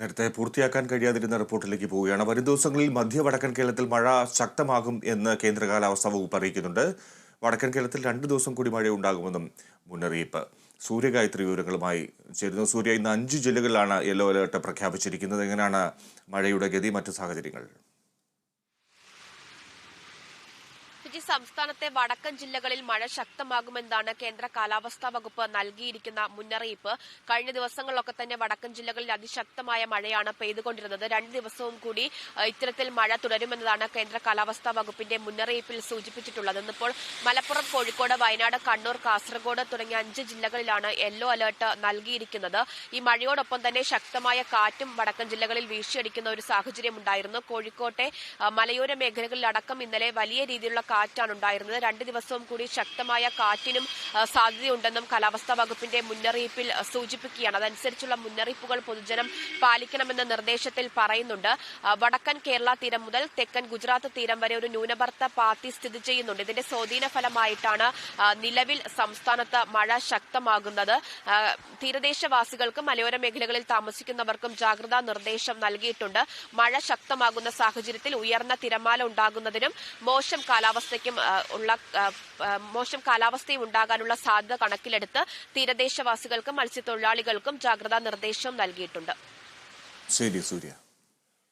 നേരത്തെ പൂർത്തിയാക്കാൻ കഴിയാതിരുന്ന റിപ്പോർട്ടിലേക്ക് പോവുകയാണ്. വരും ദിവസങ്ങളിൽ മധ്യ വടക്കൻ കേരളത്തിൽ മഴ ശക്തമാകും എന്ന് കേന്ദ്ര കാലാവസ്ഥാ വകുപ്പ് അറിയിക്കുന്നുണ്ട്. വടക്കൻ കേരളത്തിൽ രണ്ട് ദിവസം കൂടി മഴ ഉണ്ടാകുമെന്നും മുന്നറിയിപ്പ്. സൂര്യഗായത്രി വിവരങ്ങളുമായി ചേരുന്നു. സൂര്യ ഇന്ന് അഞ്ച് ജില്ലകളിലാണ് യെല്ലോ അലേർട്ട് പ്രഖ്യാപിച്ചിരിക്കുന്നത്. എങ്ങനെയാണ് മഴയുടെ ഗതി? മറ്റു സാഹചര്യങ്ങൾ. ഈ സംസ്ഥാനത്തെ വടക്കൻ ജില്ലകളിൽ മഴ ശക്തമാകുമെന്നാണ് കേന്ദ്ര കാലാവസ്ഥാ വകുപ്പ് നൽകിയിരിക്കുന്ന മുന്നറിയിപ്പ്. കഴിഞ്ഞ ദിവസങ്ങളിലൊക്കെ തന്നെ വടക്കൻ ജില്ലകളിൽ അതിശക്തമായ മഴയാണ് പെയ്തുകൊണ്ടിരുന്നത്. രണ്ട് ദിവസവും കൂടി ഇത്തരത്തിൽ മഴ തുടരുമെന്നതാണ് കേന്ദ്ര കാലാവസ്ഥാ വകുപ്പിന്റെ മുന്നറിയിപ്പിൽ സൂചിപ്പിച്ചിട്ടുള്ളത്. ഇന്നിപ്പോൾ മലപ്പുറം കോഴിക്കോട് വയനാട് കണ്ണൂർ കാസർഗോഡ് തുടങ്ങിയ അഞ്ച് ജില്ലകളിലാണ് യെല്ലോ അലർട്ട് നൽകിയിരിക്കുന്നത്. ഈ മഴയോടൊപ്പം തന്നെ ശക്തമായ കാറ്റും വടക്കൻ ജില്ലകളിൽ വീശിയടിക്കുന്ന ഒരു സാഹചര്യം ഉണ്ടായിരുന്നു കോഴിക്കോട്ടെ മലയോര മേഖലകളിലടക്കം ഇന്നലെ വലിയ രീതിയിലുള്ള കാറ്റാണ് ഉണ്ടായിരുന്നത് രണ്ട് ദിവസവും കൂടി ശക്തമായ കാറ്റിനും സാധ്യതയുണ്ടെന്നും കാലാവസ്ഥാ വകുപ്പിന്റെ മുന്നറിയിപ്പിൽ സൂചിപ്പിക്കുകയാണ്. അതനുസരിച്ചുള്ള മുന്നറിയിപ്പുകൾ പൊതുജനം പാലിക്കണമെന്ന നിർദ്ദേശത്തിൽ പറയുന്നുണ്ട്. വടക്കൻ കേരള തീരം മുതൽ തെക്കൻ ഗുജറാത്ത് തീരം വരെ ഒരു ന്യൂനപർത്ത പാത്തി സ്ഥിതി ചെയ്യുന്നുണ്ട്. ഇതിന്റെ സ്വാധീന ഫലമായിട്ടാണ് നിലവിൽ സംസ്ഥാനത്ത് മഴ ശക്തമാകുന്നത്. തീരദേശവാസികൾക്കും മലയോര മേഖലകളിൽ താമസിക്കുന്നവർക്കും ജാഗ്രതാ നിർദ്ദേശം നൽകിയിട്ടുണ്ട്. മഴ ശക്തമാകുന്ന സാഹചര്യത്തിൽ ഉയർന്ന തിരമാല ഉണ്ടാകുന്നതിനും മോശം കാലാവസ്ഥയ്ക്കും ഉള്ള മോശം കാലാവസ്ഥയും ഉണ്ടാകാനുള്ള സാധ്യത കണക്കിലെടുത്ത് തീരദേശവാസികൾക്കും മത്സ്യത്തൊഴിലാളികൾക്കും ജാഗ്രതാ നിർദ്ദേശം നൽകിയിട്ടുണ്ട്. ശരി സൂര്യ.